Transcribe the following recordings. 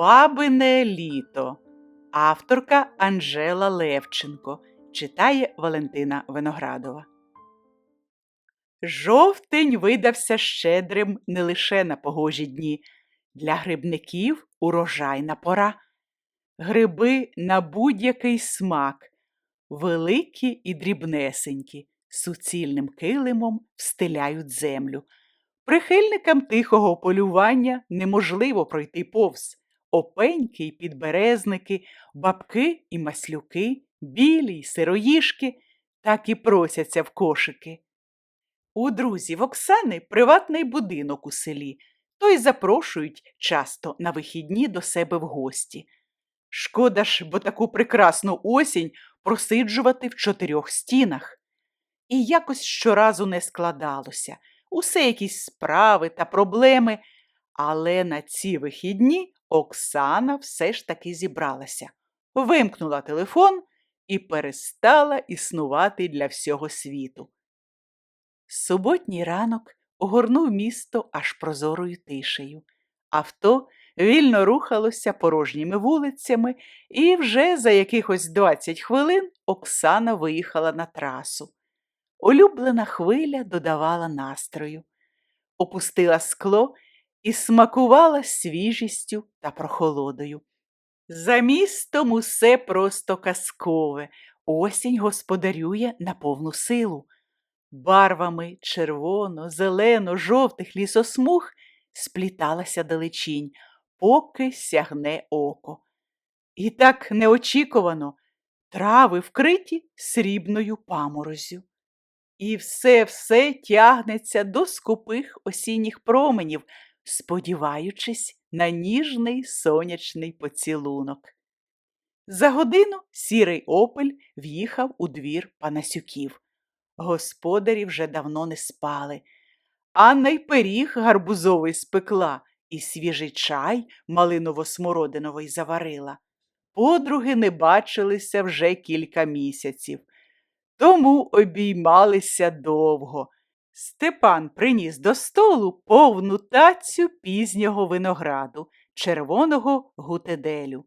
Бабине літо. Авторка Анжела Левченко читає Валентина Виноградова. Жовтень видався щедрим не лише на погожі дні. Для грибників урожайна пора. Гриби на будь-який смак, великі і дрібнесенькі, суцільним килимом встиляють землю. Прихильникам тихого полювання неможливо пройти повз. Опеньки й підберезники, бабки і маслюки, білі й сироїшки так і просяться в кошики. У друзів Оксани приватний будинок у селі, то й запрошують часто на вихідні до себе в гості. Шкода ж, бо таку прекрасну осінь просиджувати в чотирьох стінах. І якось щоразу не складалося, усе якісь справи та проблеми, але на ці вихідні Оксана все ж таки зібралася, вимкнула телефон і перестала існувати для всього світу. Суботній ранок огорнув місто аж прозорою тишею. Авто вільно рухалося порожніми вулицями, і вже за якихось 20 хвилин Оксана виїхала на трасу. Улюблена хвиля додавала настрою, опустила скло і смакувала свіжістю та прохолодою. За містом усе просто казкове, осінь господарює на повну силу. Барвами червоно, зелено, жовтих лісосмуг спліталася далечінь, поки сягне око. І так неочікувано трави вкриті срібною паморозю. І все все тягнеться до скупих осінніх променів, сподіваючись на ніжний сонячний поцілунок. За годину сірий опель в'їхав у двір Панасюків. Господарі вже давно не спали. Анна й пиріг гарбузовий спекла, і свіжий чай малиново-смородиновий заварила. Подруги не бачилися вже кілька місяців, тому обіймалися довго. Степан приніс до столу повну тацю пізнього винограду, червоного гутеделю.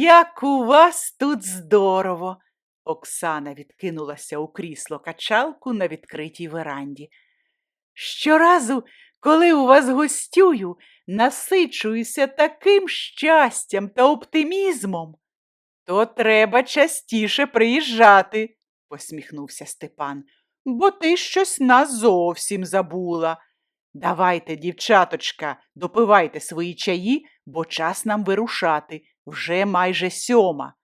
Як у вас тут здорово! Оксана відкинулася у крісло качалку на відкритій веранді. Щоразу, коли у вас гостюю, насичуюся таким щастям та оптимізмом. То треба частіше приїжджати, посміхнувся Степан, бо ти щось нас зовсім забула. Давайте, дівчаточка, допивайте свої чаї, бо час нам вирушати вже майже сьома.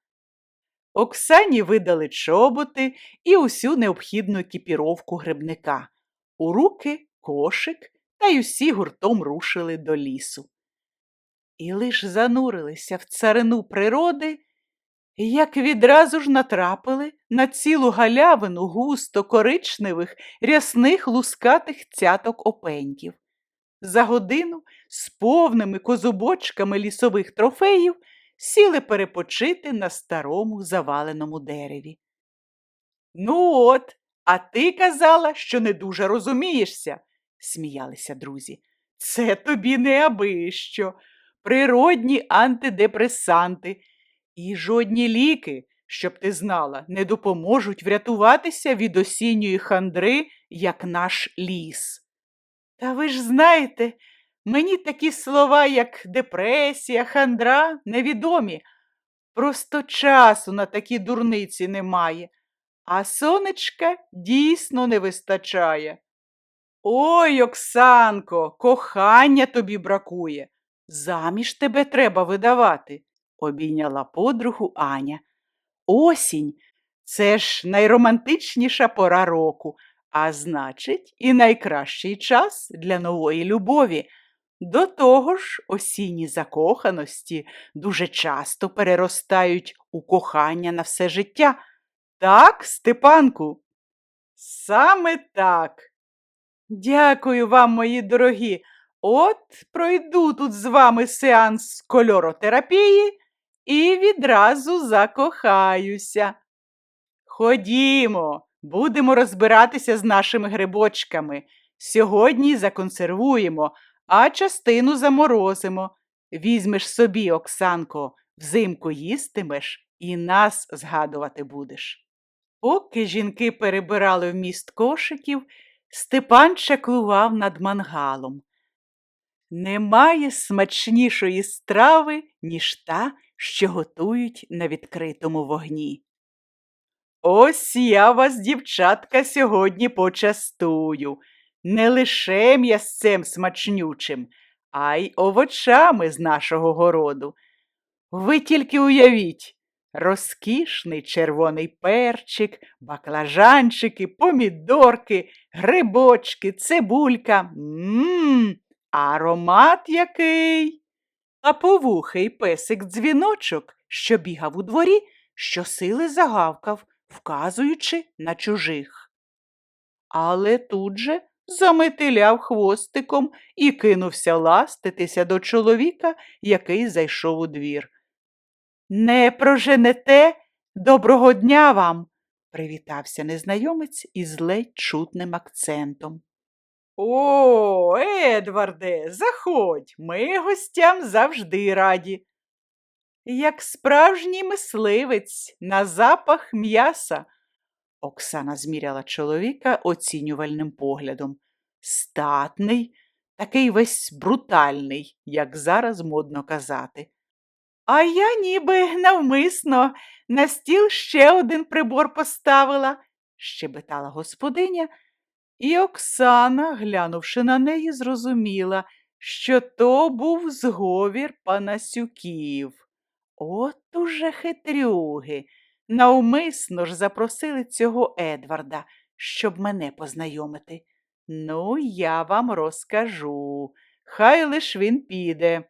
Оксані видали чоботи і усю необхідну екіпіровку грибника. У руки кошик, та й усі гуртом рушили до лісу. І лиш занурилися в царину природи, як відразу ж натрапили на цілу галявину густо коричневих, рясних лускатих цяток опеньків. За годину з повними козубочками лісових трофеїв сіли перепочити на старому заваленому дереві. Ну от, а ти казала, що не дуже розумієшся, сміялися друзі. Це тобі не абищо, природні антидепресанти і жодні ліки, щоб ти знала, не допоможуть врятуватися від осінньої хандри, як наш ліс. Та ви ж знаєте, Мені такі слова, як депресія, хандра, невідомі. Просто часу на такі дурниці немає, а сонечка дійсно не вистачає. Ой, Оксанко, кохання тобі бракує. Заміж тебе треба видавати, обійняла подругу Аня. Осінь це ж найромантичніша пора року, а значить, і найкращий час для нової любові. До того ж, осінні закоханості дуже часто переростають у кохання на все життя. Так, Степанку? Саме так. Дякую вам, мої дорогі. От пройду тут з вами сеанс кольоротерапії і відразу закохаюся. Ходімо, будемо розбиратися з нашими грибочками. Сьогодні законсервуємо а частину заморозимо. візьмеш собі, Оксанко, взимку їстимеш і нас згадувати будеш. Поки жінки перебирали вміст кошиків, Степан чаклував над мангалом. Немає смачнішої страви, ніж та, що готують на відкритому вогні. Ось я вас, дівчатка, сьогодні почастую, не лише м'ясцем смачнючим, а й овочами з нашого городу. Ви тільки уявіть, розкішний червоний перчик, баклажанчики, помідорки, грибочки, цибулька. Мм, аромат який. А повухий песик дзвіночок, що бігав у дворі, щосили загавкав, вказуючи на чужих. Але тут же заметиляв хвостиком і кинувся ластитися до чоловіка, який зайшов у двір. Не проженете доброго дня вам, привітався незнайомець із ледь чутним акцентом. О, Едварде, заходь, ми гостям завжди раді. Як справжній мисливець на запах м'яса. Оксана зміряла чоловіка оцінювальним поглядом. Статний, такий весь брутальний, як зараз модно казати. А я ніби навмисно на стіл ще один прибор поставила, щебетала господиня, і Оксана, глянувши на неї, зрозуміла, що то був зговір панасюків. От уже хитрюги. Навмисно ж запросили цього Едварда, щоб мене познайомити. Ну, я вам розкажу. Хай лиш він піде.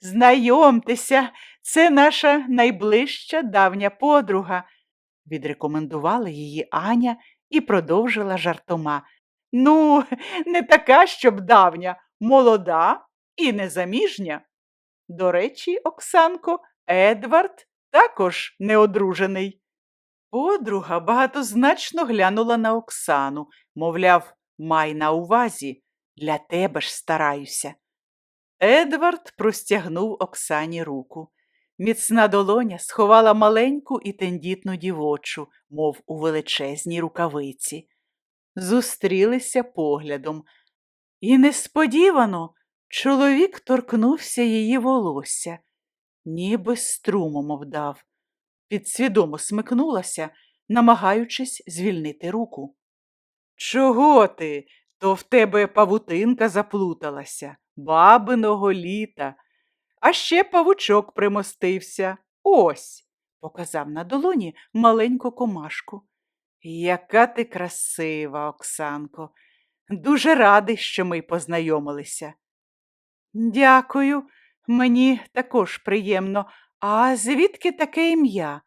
Знайомтеся, це наша найближча давня подруга, відрекомендувала її Аня і продовжила жартома. Ну, не така, щоб давня, молода і незаміжня. До речі, Оксанко, Едвард також неодружений. Подруга багатозначно глянула на Оксану, мовляв, май на увазі, для тебе ж стараюся. Едвард простягнув Оксані руку. Міцна долоня сховала маленьку і тендітну дівочу, мов у величезній рукавиці. Зустрілися поглядом. І несподівано чоловік торкнувся її волосся, ніби струмом обдав. Підсвідомо смикнулася, намагаючись звільнити руку. Чого ти? То в тебе павутинка заплуталася, бабиного літа. А ще павучок примостився. Ось, показав на долоні маленьку комашку. Яка ти красива, Оксанко. Дуже радий, що ми познайомилися. Дякую, мені також приємно. А звідки таке ім'я?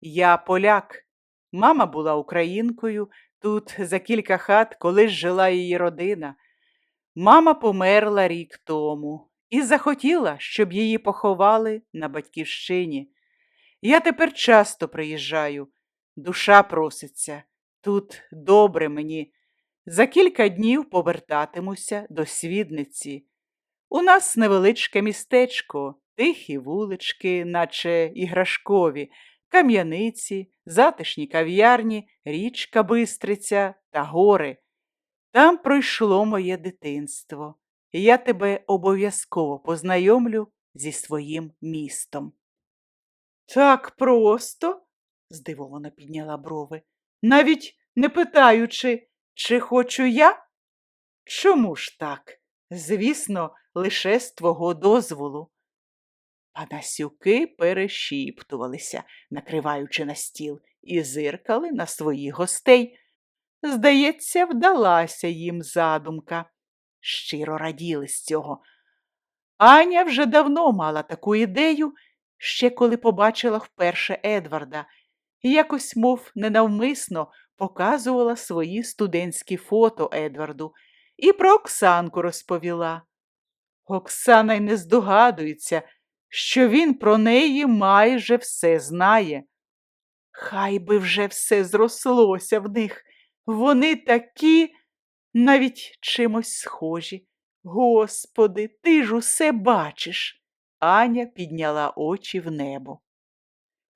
Я поляк. Мама була українкою, тут за кілька хат колись жила її родина. Мама померла рік тому і захотіла, щоб її поховали на батьківщині. Я тепер часто приїжджаю, душа проситься, тут добре мені. За кілька днів повертатимуся до свідниці. У нас невеличке містечко, тихі вулички, наче іграшкові, кам'яниці, затишні кав'ярні, річка Бистриця та гори. Там пройшло моє дитинство, я тебе обов'язково познайомлю зі своїм містом. Так просто, здивовано підняла брови, навіть не питаючи, чи хочу я? Чому ж так? Звісно, лише з твого дозволу. Панасюки перешіптувалися, накриваючи на стіл, і зиркали на своїх гостей. Здається, вдалася їм задумка. Щиро раділи з цього. Аня вже давно мала таку ідею, ще коли побачила вперше Едварда, і якось, мов ненавмисно, показувала свої студентські фото Едварду і про Оксанку розповіла. Оксана й не здогадується, що він про неї майже все знає. Хай би вже все зрослося в них. Вони такі навіть чимось схожі. Господи, ти ж усе бачиш. Аня підняла очі в небо.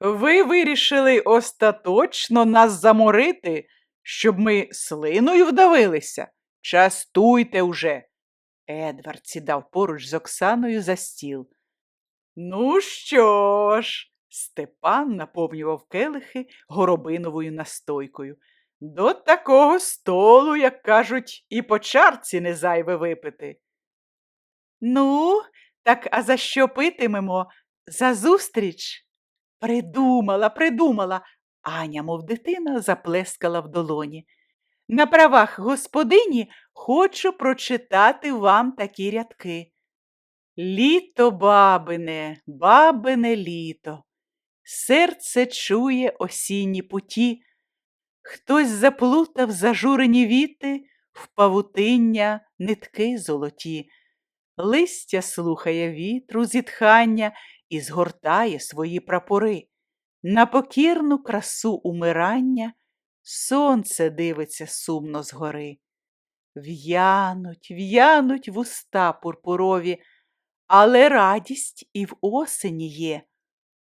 Ви вирішили остаточно нас заморити, щоб ми слиною вдавилися? Частуйте уже. Едвард сідав поруч з Оксаною за стіл. Ну що ж, Степан наповнював келихи горобиновою настойкою. До такого столу, як кажуть, і по чарці не зайве випити. Ну, так а за що питимемо? За зустріч? Придумала, придумала. Аня, мов дитина, заплескала в долоні. На правах господині хочу прочитати вам такі рядки. Літо, бабине, бабине літо, серце чує осінні путі, хтось заплутав зажурені віти в павутиння нитки золоті, листя слухає вітру зітхання і згортає свої прапори. На покірну красу умирання сонце дивиться сумно згори. В'януть, в'януть вуста пурпурові, але радість і в осені є.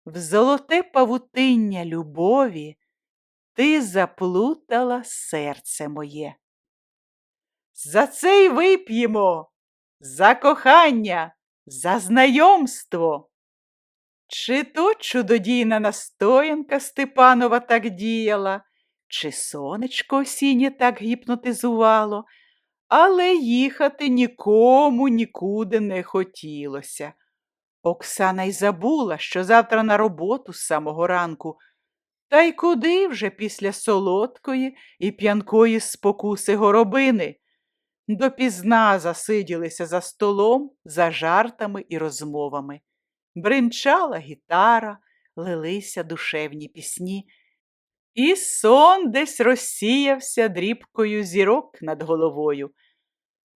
В золоте павутиння любові ти заплутала серце моє. За це й вип'ємо, за кохання, за знайомство. Чи то чудодійна настоянка Степанова так діяла, чи сонечко осіннє так гіпнотизувало, але їхати нікому нікуди не хотілося. Оксана й забула, що завтра на роботу з самого ранку, та й куди вже після солодкої і п'янкої спокуси горобини. Допізна засиділися за столом, за жартами і розмовами. Бринчала гітара, лилися душевні пісні, і сон десь розсіявся дрібкою зірок над головою.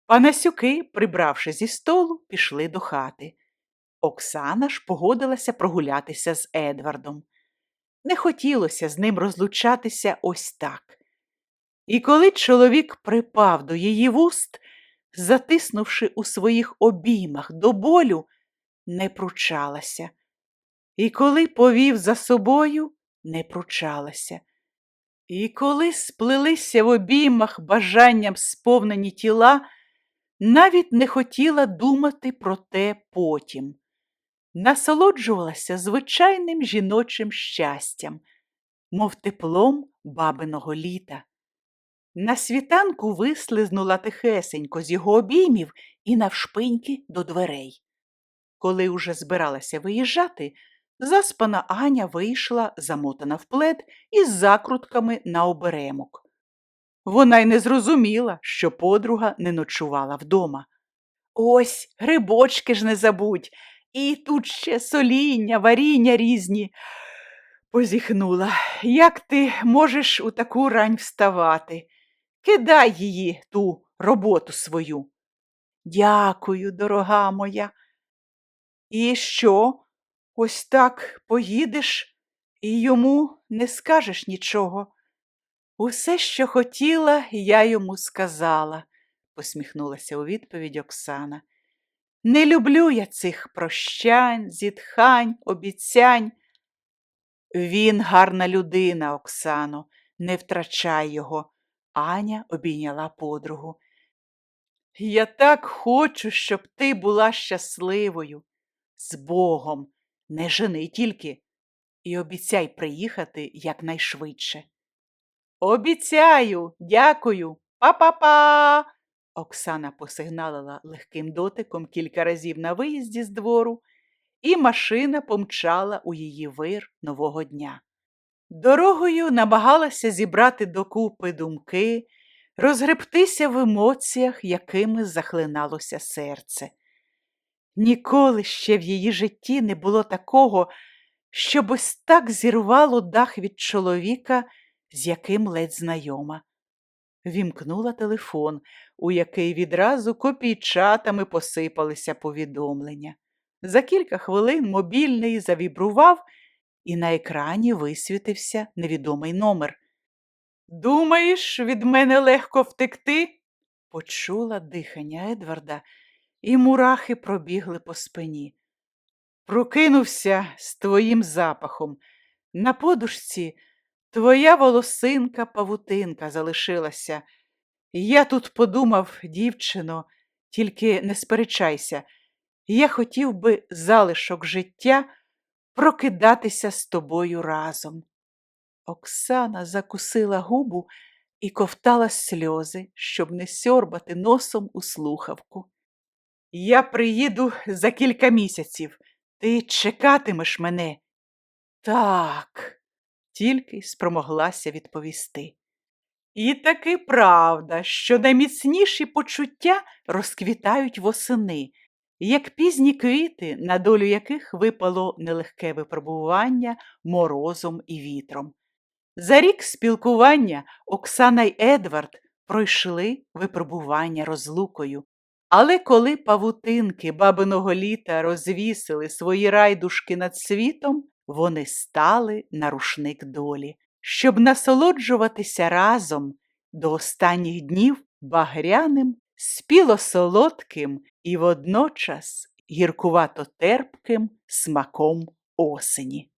Панасюки, прибравши зі столу, пішли до хати. Оксана ж погодилася прогулятися з Едвардом. Не хотілося з ним розлучатися ось так. І коли чоловік припав до її вуст, затиснувши у своїх обіймах до болю, не пручалася. І коли повів за собою, не пручалася. І коли сплелися в обіймах бажанням сповнені тіла, навіть не хотіла думати про те потім. Насолоджувалася звичайним жіночим щастям, мов теплом бабиного літа. На світанку вислизнула тихесенько з його обіймів і навшпиньки до дверей. Коли уже збиралася виїжджати, заспана Аня вийшла, замотана в плед із закрутками на оберемок. Вона й не зрозуміла, що подруга не ночувала вдома. Ось грибочки ж не забудь, і тут ще соління, варіння різні. Позіхнула. Як ти можеш у таку рань вставати? Кидай її ту роботу свою. Дякую, дорога моя. І що? Ось так поїдеш і йому не скажеш нічого. Усе, що хотіла, я йому сказала, посміхнулася у відповідь Оксана. Не люблю я цих прощань, зітхань, обіцянь. Він гарна людина, Оксано, не втрачай його. Аня обійняла подругу. Я так хочу, щоб ти була щасливою. З Богом, не жени тільки, і обіцяй приїхати якнайшвидше. Обіцяю, дякую, па-па-па. Оксана посигналила легким дотиком кілька разів на виїзді з двору, і машина помчала у її вир нового дня. Дорогою намагалася зібрати докупи думки, розгребтися в емоціях, якими захлиналося серце. Ніколи ще в її житті не було такого, щоб ось так зірвало дах від чоловіка, з яким ледь знайома. Вімкнула телефон, у який відразу копійчатами посипалися повідомлення. За кілька хвилин мобільний завібрував, і на екрані висвітився невідомий номер. Думаєш, від мене легко втекти? почула дихання Едварда, і мурахи пробігли по спині. Прокинувся з твоїм запахом. На подушці твоя волосинка павутинка залишилася. Я тут подумав, дівчино, тільки не сперечайся, я хотів би залишок життя прокидатися з тобою разом. Оксана закусила губу і ковтала сльози, щоб не сьорбати носом у слухавку. Я приїду за кілька місяців. Ти чекатимеш мене? Так, тільки спромоглася відповісти. І таки правда, що найміцніші почуття розквітають восени, як пізні квіти, на долю яких випало нелегке випробування морозом і вітром. За рік спілкування Оксана й Едвард пройшли випробування розлукою. Але коли павутинки бабиного літа розвісили свої райдушки над світом, вони стали на рушник долі, щоб насолоджуватися разом до останніх днів багряним, спіло-солодким і водночас гіркувато терпким смаком осені.